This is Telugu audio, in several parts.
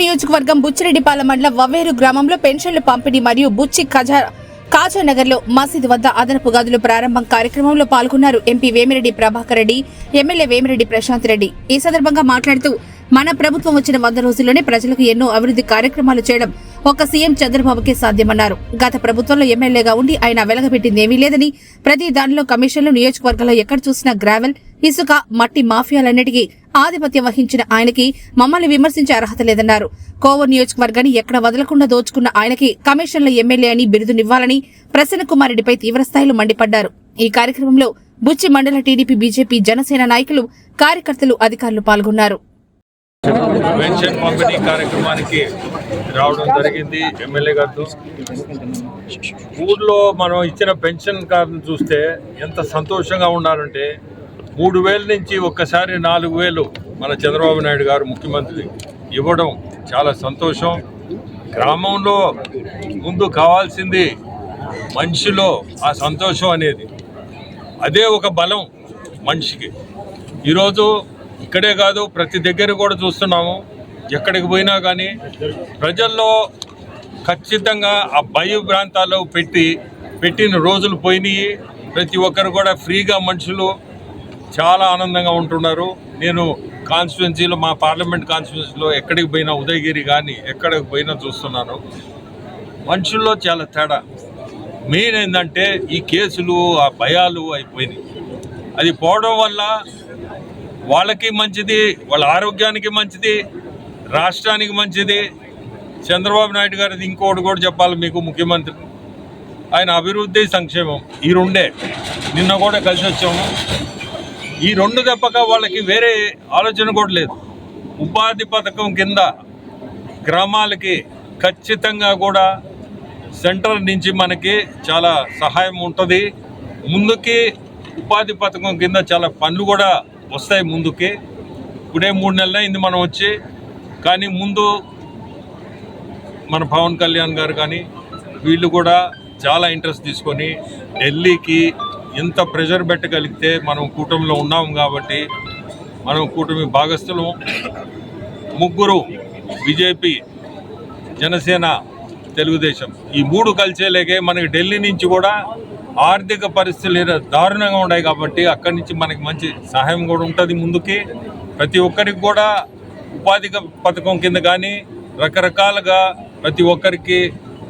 నియోజకవర్గం బుచ్చిరెడ్డిపాల మండలం వవ్వేరు గ్రామంలో పెన్షన్లు పంపిణీ మరియు బుచ్చి ఖజా కాజానగర్లో మసీదు వద్ద అదనపు గదులు ప్రారంభం కార్యక్రమంలో పాల్గొన్నారు ఎంపీ వేమిరెడ్డి ప్రభాకర్ రెడ్డి ఎమ్మెల్యే వేమిరెడ్డి ప్రశాంత్ రెడ్డి. ఈ సందర్భంగా మాట్లాడుతూ మన ప్రభుత్వం వచ్చిన వంద రోజుల్లోనే ప్రజలకు ఎన్నో అభివృద్ధి కార్యక్రమాలు చేయడం ఒక సీఎం చంద్రబాబుకే సాధ్యమన్నారు. గత ప్రభుత్వంలో ఎమ్మెల్యేగా ఉండి ఆయన వెలగబెట్టిందేమీ లేదని ప్రతి దానిలో కమిషన్లు నియోజకవర్గంలో ఎక్కడ చూసినా గ్రావెల్ ఇసుక మట్టి మాఫియాలన్నిటికీ ఆధిపత్యం వహించిన ఆయనకి మమ్మల్ని విమర్శించే అర్హత లేదన్నారు. కోవూరు నియోజకవర్గాన్ని ఎక్కడ వదలకుండా దోచుకున్న ఆయనకి కమిషన్ల ఎమ్మెల్యే అని బిరుదునివ్వాలని ప్రసన్న కుమార్ రెడ్డిపై తీవ్రస్థాయిలో మండిపడ్డారు. ఈ కార్యక్రమంలో బుచ్చి మండల టీడీపీ బీజేపీ జనసేన నాయకులు కార్యకర్తలు అధికారులు పాల్గొన్నారు. పెన్షన్ పంపిణీ కార్యక్రమానికి రావడం జరిగింది. ఎమ్మెల్యే గారితో ఊర్లో మనం ఇచ్చిన పెన్షన్ కార్డును చూస్తే ఎంత సంతోషంగా ఉండాలంటే మూడు వేల నుంచి ఒక్కసారి నాలుగు వేలు మన చంద్రబాబు నాయుడు గారు ముఖ్యమంత్రి ఇవ్వడం చాలా సంతోషం. గ్రామంలో ముందు కావాల్సింది మనిషిలో ఆ సంతోషం అనేది. అదే ఒక బలం మనిషికి. ఈరోజు ఇక్కడే కాదు ప్రతి దగ్గర కూడా చూస్తున్నాము. ఎక్కడికి పోయినా కానీ ప్రజల్లో ఖచ్చితంగా ఆ భయ ప్రాంతాల్లో పెట్టి పెట్టిన రోజులు పోయినాయి. ప్రతి ఒక్కరు కూడా ఫ్రీగా మనుషులు చాలా ఆనందంగా ఉంటున్నారు. నేను కాన్స్టిట్యున్సీలో మా పార్లమెంట్ కాన్స్టిట్యున్సీలో ఎక్కడికి పోయినా ఉదయగిరి కానీ ఎక్కడికి పోయినా చూస్తున్నాను. మనుషుల్లో చాలా తేడా. మెయిన్ ఏంటంటే ఈ కేసులు ఆ భయాలు అయిపోయినాయి. అది పోవడం వల్ల వాళ్ళకి మంచిది వాళ్ళ ఆరోగ్యానికి మంచిది రాష్ట్రానికి మంచిది. చంద్రబాబు నాయుడు గారిది ఇంకోటి కూడా చెప్పాలి మీకు ముఖ్యమంత్రి. ఆయన అభివృద్ధి సంక్షేమం. ఈ రెండే. నిన్న కూడా కలిసి వచ్చాము. ఈ రెండు తప్పక వాళ్ళకి వేరే ఆలోచన కూడా లేదు. ఉపాధి పథకం కింద గ్రామాలకి ఖచ్చితంగా కూడా సెంటర్ నుంచి మనకి చాలా సహాయం ఉంటుంది. ముందుకి ఉపాధి పథకం కింద చాలా పనులు కూడా వస్తాయి ముందుకి. ఇప్పుడే మూడు నెలలు అయింది మనం వచ్చి. కానీ ముందు మన పవన్ కళ్యాణ్ గారు కానీ వీళ్ళు కూడా చాలా ఇంట్రెస్ట్ తీసుకొని ఢిల్లీకి ఎంత ప్రెషర్ పెట్టగలిగితే మనం కూటమిలో ఉన్నాం కాబట్టి మనం కూటమి భాగస్థులం ముగ్గురు బీజేపీ జనసేన తెలుగుదేశం. ఈ మూడు కలిసేలేకే మనకి ఢిల్లీ నుంచి కూడా ఆర్థిక పరిస్థితులు దారుణంగా ఉన్నాయి కాబట్టి అక్కడి నుంచి మనకి మంచి సహాయం కూడా ఉంటుంది ముందుకి. ప్రతి ఒక్కరికి కూడా ఉపాధి పథకం కింద కానీ రకరకాలుగా ప్రతి ఒక్కరికి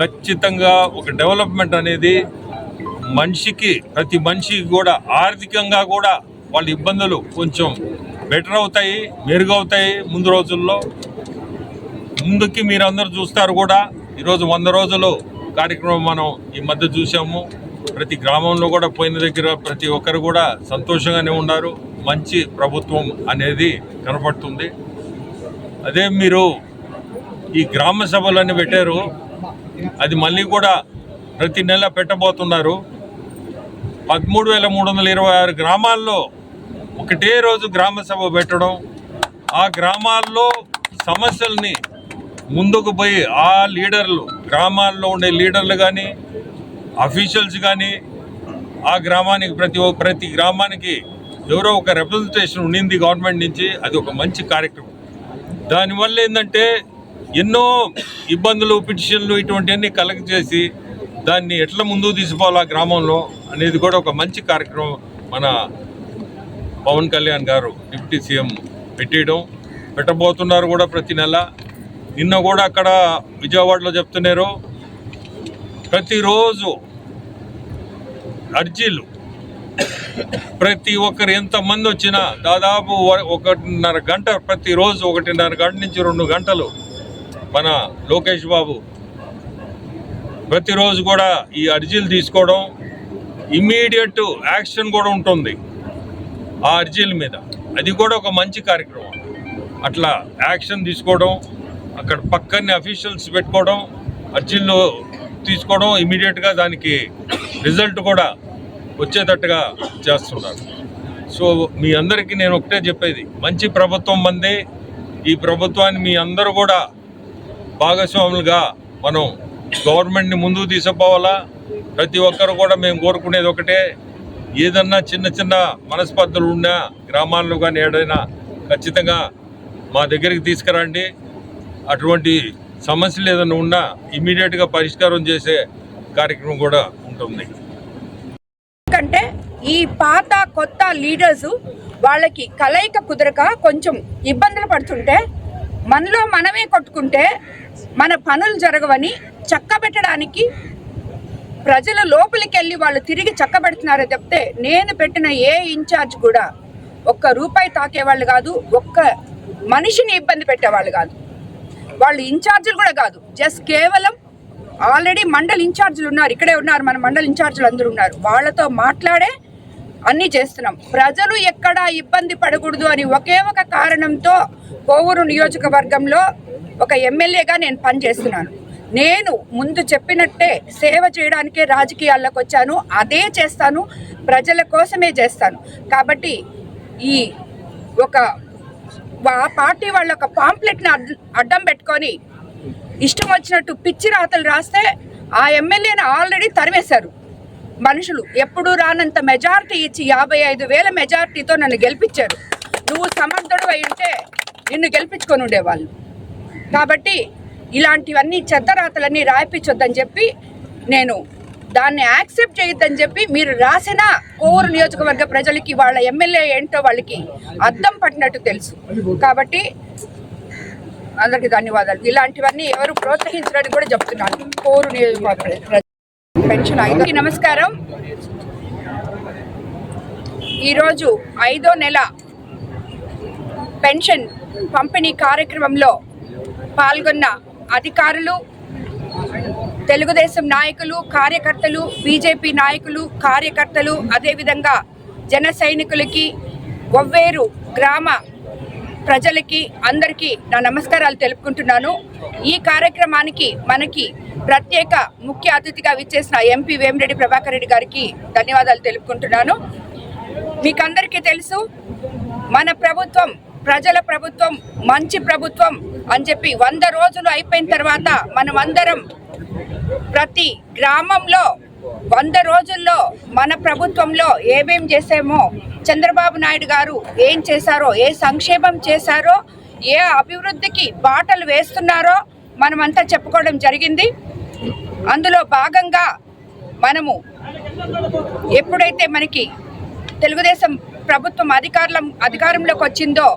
ఖచ్చితంగా ఒక డెవలప్మెంట్ అనేది మనిషికి ప్రతి మనిషికి కూడా ఆర్థికంగా కూడా వాళ్ళ ఇబ్బందులు కొంచెం బెటర్ అవుతాయి మెరుగవుతాయి ముందు రోజుల్లో. ముందుకి మీరు అందరూ చూస్తారు కూడా ఈరోజు వంద రోజులు కార్యక్రమం మనం ఈ మధ్య చూసాము ప్రతి గ్రామంలో కూడా పోయిన దగ్గర ప్రతి ఒక్కరు కూడా సంతోషంగానే ఉన్నారు. మంచి ప్రభుత్వం అనేది కనపడుతుంది. అదే మీరు ఈ గ్రామ సభలన్నీ పెట్టారు. అది మళ్ళీ కూడా ప్రతి నెల పెట్టబోతున్నారు. పదమూడు వేల మూడు వందల ఇరవై ఆరు గ్రామాల్లో ఒకటే రోజు గ్రామ సభ పెట్టడం. ఆ గ్రామాల్లో సమస్యల్ని ముందుకు పోయి ఆ లీడర్లు గ్రామాల్లో ఉండే లీడర్లు కానీ అఫీషియల్స్ కానీ ఆ గ్రామానికి ప్రతి ప్రతి గ్రామానికి ఎవరో ఒక రిప్రజెంటేషన్ ఉండింది గవర్నమెంట్ నుంచి అది ఒక మంచి కార్యక్రమం. దానివల్ల ఏంటంటే ఎన్నో ఇబ్బందులు పిటిషన్లు ఇటువంటివన్నీ కలెక్ట్ చేసి దాన్ని ఎట్లా ముందుకు తీసుకోవాలా గ్రామంలో అనేది కూడా ఒక మంచి కార్యక్రమం మన పవన్ కళ్యాణ్ గారు డిప్యూటీ సీఎం పెట్టేయడం పెట్టబోతున్నారు కూడా ప్రతి నెల. నిన్న కూడా అక్కడ విజయవాడలో చెప్తున్నారు ప్రతిరోజు అర్జీలు. ప్రతి ఒక్కరు ఎంతమంది వచ్చినా దాదాపు ఒకటిన్నర గంట ప్రతిరోజు ఒకటిన్నర గంట నుంచి రెండు గంటలు మన లోకేష్ బాబు ప్రతిరోజు కూడా ఈ అర్జీలు తీసుకోవడం ఇమ్మీడియట్ యాక్షన్ కూడా ఉంటుంది ఆ అర్జీల మీద. అది కూడా ఒక మంచి కార్యక్రమం. అట్లా యాక్షన్ తీసుకోవడం అక్కడ పక్కనే అఫీషియల్స్ పెట్టుకోవడం అర్జీలు తీసుకోవడం ఇమీడియట్గా దానికి రిజల్ట్ కూడా వచ్చేటట్టుగా చేస్తున్నారు. సో మీ అందరికీ నేను ఒకటే చెప్పేది మంచి ప్రభుత్వం మందే ఈ ప్రభుత్వాన్ని మీ అందరూ కూడా భాగస్వాములుగా మనం గవర్నమెంట్ని ముందుకు తీసుకుపోవాలా? ప్రతి ఒక్కరు కూడా మేము కోరుకునేది ఒకటే. ఏదన్నా చిన్న చిన్న మనస్పర్ధలు ఉన్నా గ్రామాల్లో కానీ ఏడైనా ఖచ్చితంగా మా దగ్గరికి తీసుకురండి. అటువంటి సమస్యలు ఏదైనా ఉన్నా ఇమీడియట్గా పరిష్కారం చేసే కార్యక్రమం కూడా ఉంటుంది. ఎందుకంటే ఈ పాత కొత్త లీడర్స్ వాళ్ళకి కలయిక కుదరక కొంచెం ఇబ్బందులు పడుతుంటే మనలో మనమే కొట్టుకుంటే మన పనులు జరగవని చక్కబెట్టడానికి ప్రజల లోపలికి వెళ్ళి వాళ్ళు తిరిగి చక్కబెడుతున్నారో చెప్తే నేను పెట్టిన ఏ ఇన్ఛార్జ్ కూడా ఒక్క రూపాయి తాకేవాళ్ళు కాదు ఒక్క మనిషిని ఇబ్బంది పెట్టేవాళ్ళు కాదు. వాళ్ళు ఇన్ఛార్జీలు కూడా కాదు జస్ట్ కేవలం ఆల్రెడీ మండల్ ఇన్ఛార్జీలు ఉన్నారు ఇక్కడే ఉన్నారు మన మండల్ ఇన్ఛార్జీలు అందరూ ఉన్నారు. వాళ్ళతో మాట్లాడే అన్నీ చేస్తున్నాం. ప్రజలు ఎక్కడా ఇబ్బంది పడకూడదు అని ఒకే ఒక కారణంతో కోవూరు నియోజకవర్గంలో ఒక ఎమ్మెల్యేగా నేను పనిచేస్తున్నాను. నేను ముందు చెప్పినట్టే సేవ చేయడానికే రాజకీయాల్లోకి వచ్చాను అదే చేస్తాను ప్రజల కోసమే చేస్తాను. కాబట్టి ఈ ఒక ఆ పార్టీ వాళ్ళ ఒక పాంప్లెట్ని అడ్డం పెట్టుకొని ఇష్టం వచ్చినట్టు పిచ్చి రాతలు రాస్తే ఆ ఎమ్మెల్యేని ఆల్రెడీ తరివేశారు మనుషులు ఎప్పుడు రానంత మెజారిటీ ఇచ్చి యాభై ఐదు వేల మెజారిటీతో నన్ను గెలిపించారు. నువ్వు సమర్థుడు అయి ఉంటే నిన్ను గెలిపించుకొని ఉండేవాళ్ళు. కాబట్టి ఇలాంటివన్నీ చెత్తరాతలన్నీ రాయిపించొద్దని చెప్పి నేను దాన్ని యాక్సెప్ట్ చేయొద్దని చెప్పి మీరు రాసిన కోవూరు నియోజకవర్గ ప్రజలకి వాళ్ళ ఎమ్మెల్యే ఏంటో వాళ్ళకి అద్దం పట్టినట్టు తెలుసు. కాబట్టి అందరికి ధన్యవాదాలు. ఇలాంటివన్నీ ఎవరు ప్రోత్సహించడానికి కూడా చెప్తున్నాను. కోరు నియోజకవర్గ పెన్షన్ ఐదుకి నమస్కారం. ఈరోజు ఐదో నెల పెన్షన్ పంపిణీ కార్యక్రమంలో పాల్గొన్న అధికారులు తెలుగుదేశం నాయకులు కార్యకర్తలు బీజేపీ నాయకులు కార్యకర్తలు అదేవిధంగా జన సైనికులకి ఒవ్వేరు గ్రామ ప్రజలకి అందరికీ నా నమస్కారాలు తెలుపుకుంటున్నాను. ఈ కార్యక్రమానికి మనకి ప్రత్యేక ముఖ్య అతిథిగా విచ్చేసిన ఎంపీ వేమిరెడ్డి ప్రభాకర్ రెడ్డి గారికి ధన్యవాదాలు తెలుపుకుంటున్నాను. మీకందరికీ తెలుసు మన ప్రభుత్వం ప్రజల ప్రభుత్వం మంచి ప్రభుత్వం అని చెప్పి వంద రోజులు అయిపోయిన తర్వాత మనం అందరం ప్రతి గ్రామంలో వంద రోజుల్లో మన ప్రభుత్వంలో ఏమేం చేసామో చంద్రబాబు నాయుడు గారు ఏం చేశారో ఏ సంక్షేమం చేశారో ఏ అభివృద్ధికి బాటలు వేస్తున్నారో మనమంతా చెప్పుకోవడం జరిగింది. అందులో భాగంగా మనము ఎప్పుడైతే మనకి తెలుగుదేశం ప్రభుత్వం అధికారం అధికారంలోకి వచ్చిందో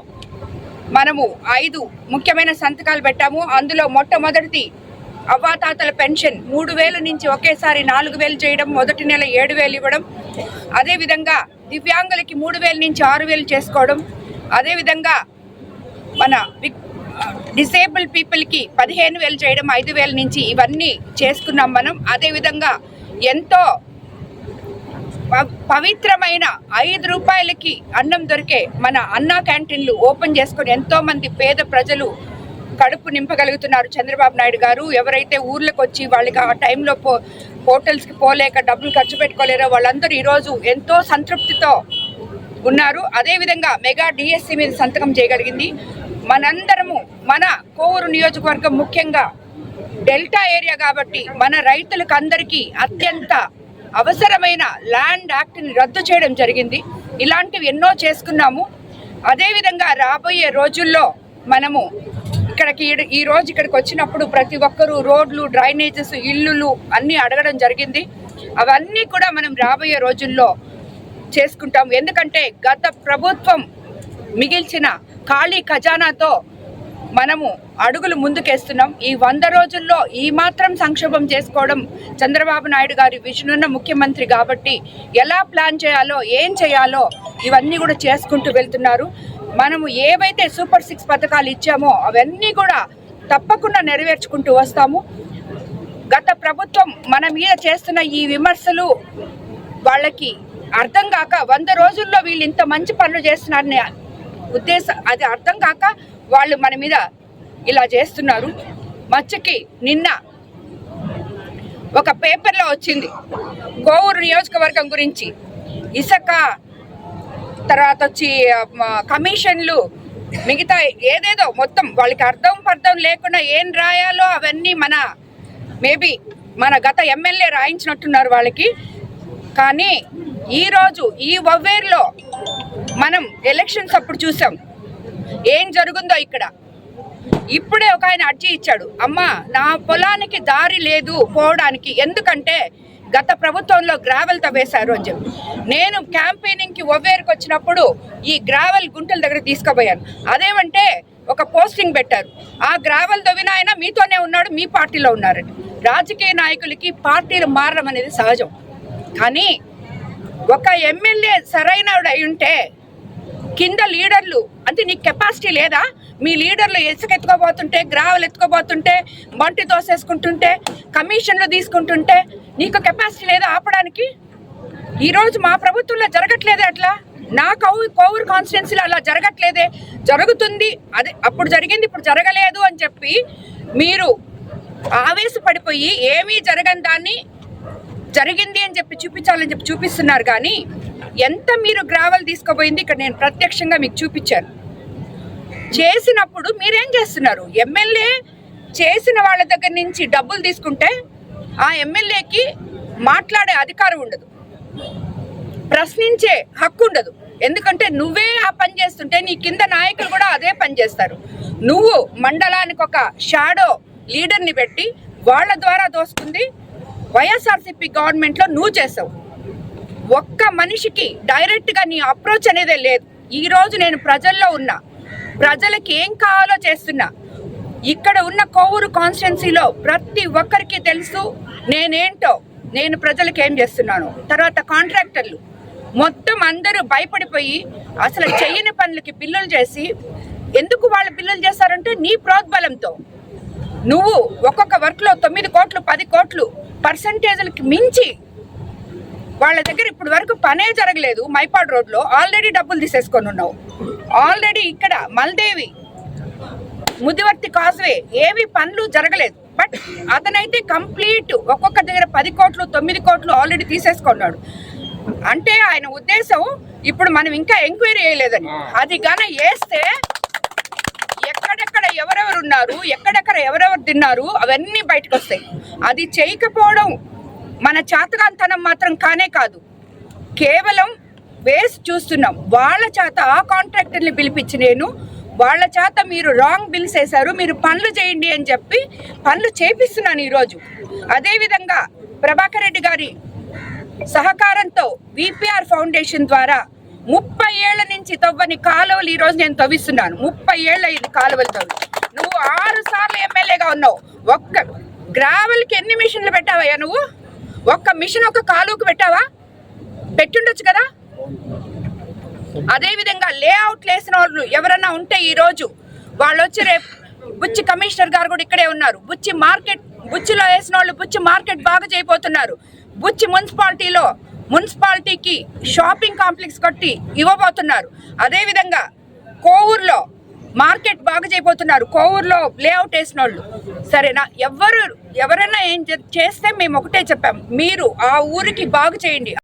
మనము ఐదు ముఖ్యమైన సంతకాలు పెట్టాము. అందులో మొట్టమొదటిది అవ్వాతాతల పెన్షన్. మూడు వేల నుంచి ఒకేసారి నాలుగు వేలు చేయడం మొదటి నెల ఏడు వేలు ఇవ్వడం. అదేవిధంగా దివ్యాంగులకి మూడు వేల నుంచి ఆరు వేలు చేసుకోవడం. అదేవిధంగా మన డిసేబుల్ పీపుల్కి పదిహేను వేలు చేయడం ఐదు వేల నుంచి ఇవన్నీ చేసుకున్నాం మనం. అదేవిధంగా ఎంతో పవిత్రమైన ఐదు రూపాయలకి అన్నం దొరికే మన అన్నా క్యాంటీన్లు ఓపెన్ చేసుకొని ఎంతో మంది పేద ప్రజలు కడుపు నింపగలుగుతున్నారు. చంద్రబాబు నాయుడు గారు ఎవరైతే ఊర్లకు వచ్చి వాళ్ళకి ఆ టైంలో పో హోటల్స్కి పోలేక డబ్బులు ఖర్చు పెట్టుకోలేరో వాళ్ళందరూ ఈరోజు ఎంతో సంతృప్తితో ఉన్నారు. అదేవిధంగా మెగా డిఎస్సి మీద సంతకం చేయగలిగింది. మనందరము మన కోవూరు నియోజకవర్గం ముఖ్యంగా డెల్టా ఏరియా కాబట్టి మన రైతులకు అందరికీ అత్యంత అవసరమైన ల్యాండ్ యాక్ట్ని రద్దు చేయడం జరిగింది. ఇలాంటివి ఎన్నో చేసుకున్నాము. అదేవిధంగా రాబోయే రోజుల్లో మనము ఇక్కడికి ఈ రోజు ఇక్కడికి వచ్చినప్పుడు ప్రతి ఒక్కరూ రోడ్లు డ్రైనేజెస్ ఇల్లులు అన్నీ అడగడం జరిగింది. అవన్నీ కూడా మనం రాబోయే రోజుల్లో చేసుకుంటాం ఎందుకంటే గత ప్రభుత్వం మిగిల్చిన ఖాళీ ఖజానాతో మనము అడుగులు ముందుకేస్తున్నాం. ఈ వంద రోజుల్లో ఈ మాత్రం సంక్షోభం చేసుకోవడం చంద్రబాబు నాయుడు గారి విజన్ ఉన్న ముఖ్యమంత్రి కాబట్టి ఎలా ప్లాన్ చేయాలో ఏం చేయాలో ఇవన్నీ కూడా చేసుకుంటూ వెళ్తున్నారు. మనము ఏవైతే సూపర్ సిక్స్ పథకాలు ఇచ్చామో అవన్నీ కూడా తప్పకుండా నెరవేర్చుకుంటూ వస్తాము. గత ప్రభుత్వం మన మీద చేస్తున్న ఈ విమర్శలు వాళ్ళకి అర్థం కాక వంద రోజుల్లో వీళ్ళు ఇంత మంచి పనులు చేస్తున్నారని ఉద్దేశం అది అర్థం కాక వాళ్ళు మన మీద ఇలా చేస్తున్నారు. మచ్చకి నిన్న ఒక పేపర్లో వచ్చింది. కోవూరు నియోజకవర్గం గురించి. ఇసుక తర్వాత వచ్చి కమిషన్లు మిగతా ఏదేదో మొత్తం వాళ్ళకి అర్థం పర్థం లేకుండా ఏం రాయాలో అవన్నీ మన మేబీ మన గత ఎమ్మెల్యే రాయించినట్టున్నారు వాళ్ళకి. కానీ ఈరోజు ఈ వవ్వేరులో మనం ఎలక్షన్స్ అప్పుడు చూసాం. ఏం జరుగుందో ఇక్కడ. ఇప్పుడే ఒక ఆయన అర్జీ ఇచ్చాడు. అమ్మా నా పొలానికి దారి లేదు పోవడానికి. ఎందుకంటే గత ప్రభుత్వంలో గ్రావెల్ తవ్వేశారు అని చెప్పి. నేను క్యాంపెయినింగ్కి ఒవ్వేరుకు వచ్చినప్పుడు ఈ గ్రావెల్ గుంటల దగ్గర తీసుకుపోయాను. అదేమంటే ఒక పోస్టింగ్ పెట్టారు. ఆ గ్రావెల్ తవ్విన ఆయన మీతోనే ఉన్నాడు మీ పార్టీలో ఉన్నారని. రాజకీయ నాయకులకి పార్టీలు మారడం అనేది సహజం. కానీ ఒక ఎమ్మెల్యే సరైనడు అయి ఉంటే కింద లీడర్లు అంటే నీకు కెపాసిటీ లేదా? మీ లీడర్లు ఇసుక ఎత్తుకోబోతుంటే గ్రావెల్ ఎత్తుకోబోతుంటే బంటి తోసేసుకుంటుంటే కమిషన్లు తీసుకుంటుంటే నీకు కెపాసిటీ లేదా ఆపడానికి? ఈరోజు మా ప్రభుత్వంలో జరగట్లేదే అట్లా? నా కౌ కోవూరు కాన్స్టిట్యున్సీలో అలా జరగట్లేదే? జరుగుతుంది. అదే అప్పుడు జరిగింది ఇప్పుడు జరగలేదు అని చెప్పి మీరు ఆవేశపడిపోయి ఏమీ జరగని దాన్ని జరిగింది అని చెప్పి చూపించాలని చెప్పి చూపిస్తున్నారు కానీ ఎంత మీరు గ్రావెల్ తీసుకుపోయింది ఇక్కడ నేను ప్రత్యక్షంగా మీకు చూపించాను. చేసినప్పుడు మీరేం చేస్తున్నారు? ఎమ్మెల్యే చేసిన వాళ్ళ దగ్గర నుంచి డబ్బులు తీసుకుంటే ఆ ఎమ్మెల్యేకి మాట్లాడే అధికారం ఉండదు. ప్రశ్నించే హక్కు ఉండదు. ఎందుకంటే నువ్వే ఆ పని చేస్తుంటే నీ కింద నాయకులు కూడా అదే పని చేస్తారు. నువ్వు మండలానికి ఒక షాడో లీడర్ని పెట్టి వాళ్ళ ద్వారా దోసుకుంది వైఎస్ఆర్సీపీ గవర్నమెంట్లో నువ్వు చేసావు. ఒక్క మనిషికి డైరెక్ట్గా నీ అప్రోచ్ అనేదే లేదు. ఈ రోజు నేను ప్రజల్లో ఉన్నా ప్రజలకి ఏం కావాలో చేస్తున్నా. ఇక్కడ ఉన్న కోవూరు కాన్స్టిట్యున్సీలో ప్రతి ఒక్కరికి తెలుసు నేనేంటో నేను ప్రజలకు ఏం చేస్తున్నాను. తర్వాత కాంట్రాక్టర్లు. మొత్తం అందరూ భయపడిపోయి అసలు చెయ్యని పనులకి బిల్లులు చేసి ఎందుకు వాళ్ళు బిల్లులు చేస్తారంటే నీ ప్రోద్బలంతో. నువ్వు ఒక్కొక్క వర్క్లో తొమ్మిది కోట్లు పది కోట్లు పర్సంటేజ్లకి మించి వాళ్ళ దగ్గర ఇప్పుడు వరకు పనే జరగలేదు మైపాడ్ రోడ్లో. ఆల్రెడీ డబ్బులు తీసేసుకొని ఉన్నావు. ఆల్రెడీ ఇక్కడ మల్దేవి ముదివర్తి కాజ్వే ఏవి పనులు జరగలేదు. బట్ అతనైతే కంప్లీట్ ఒక్కొక్క దగ్గర పది కోట్లు తొమ్మిది కోట్లు ఆల్రెడీ తీసేసుకున్నాడు. అంటే ఆయన ఉద్దేశం ఇప్పుడు మనం ఇంకా ఎంక్వైరీ చేయలేదని. అది గాన వేస్తే ఎక్కడెక్కడ ఎవరెవరు ఉన్నారు ఎక్కడెక్కడ ఎవరెవరు తిన్నారు అవన్నీ బయటకు వస్తాయి అది చేయకపోవడం మన చేతకాంతనం మాత్రం కానే కాదు. కేవలం వేసి చూస్తున్నాం. వాళ్ళ చేత ఆ కాంట్రాక్టర్ని పిలిపించి నేను వాళ్ళ చేత మీరు రాంగ్ బిల్స్ వేశారు మీరు పనులు చేయండి అని చెప్పి పనులు చేపిస్తున్నాను ఈరోజు. అదేవిధంగా ప్రభాకర్ రెడ్డి గారి సహకారంతో విపిఆర్ ఫౌండేషన్ ద్వారా ముప్పై ఏళ్ళ నుంచి తవ్వని కాలువలు ఈ రోజు నేను తవ్విస్తున్నాను. ముప్పై ఏళ్ళ ఇది కాలువలు తవ్వి. నువ్వు ఆరు సార్లు ఎమ్మెల్యేగా ఉన్నావు. ఒక్క గ్రావెల్కి ఎన్ని మిషన్లు పెట్టావయ్యా నువ్వు? ఒక్క మిషన్ ఒక కాలువకు పెట్టావా? పెట్టుండొచ్చు కదా? అదేవిధంగా లేఅవుట్ వేసిన వాళ్ళు ఎవరన్నా ఉంటే ఈరోజు వాళ్ళు వచ్చి రేపు బుచ్చి కమిషనర్ గారు కూడా ఇక్కడే ఉన్నారు. బుచ్చి మార్కెట్ బుచ్చిలో వేసిన వాళ్ళు బుచ్చి మార్కెట్ బాగా చేయబోతున్నారు. బుచ్చి మున్సిపాలిటీలో మున్సిపాలిటీకి షాపింగ్ కాంప్లెక్స్ కట్టి ఇవ్వబోతున్నారు. అదేవిధంగా కోవూరులో మార్కెట్ బాగా చేయబోతున్నారు. కోవూరులో లేఅవుట్ వేసిన వాళ్ళు సరేనా? ఎవరు ఎవరైనా ఏం చేస్తే మేము ఒకటే చెప్పాం. మీరు ఆ ఊరికి బాగు చేయండి.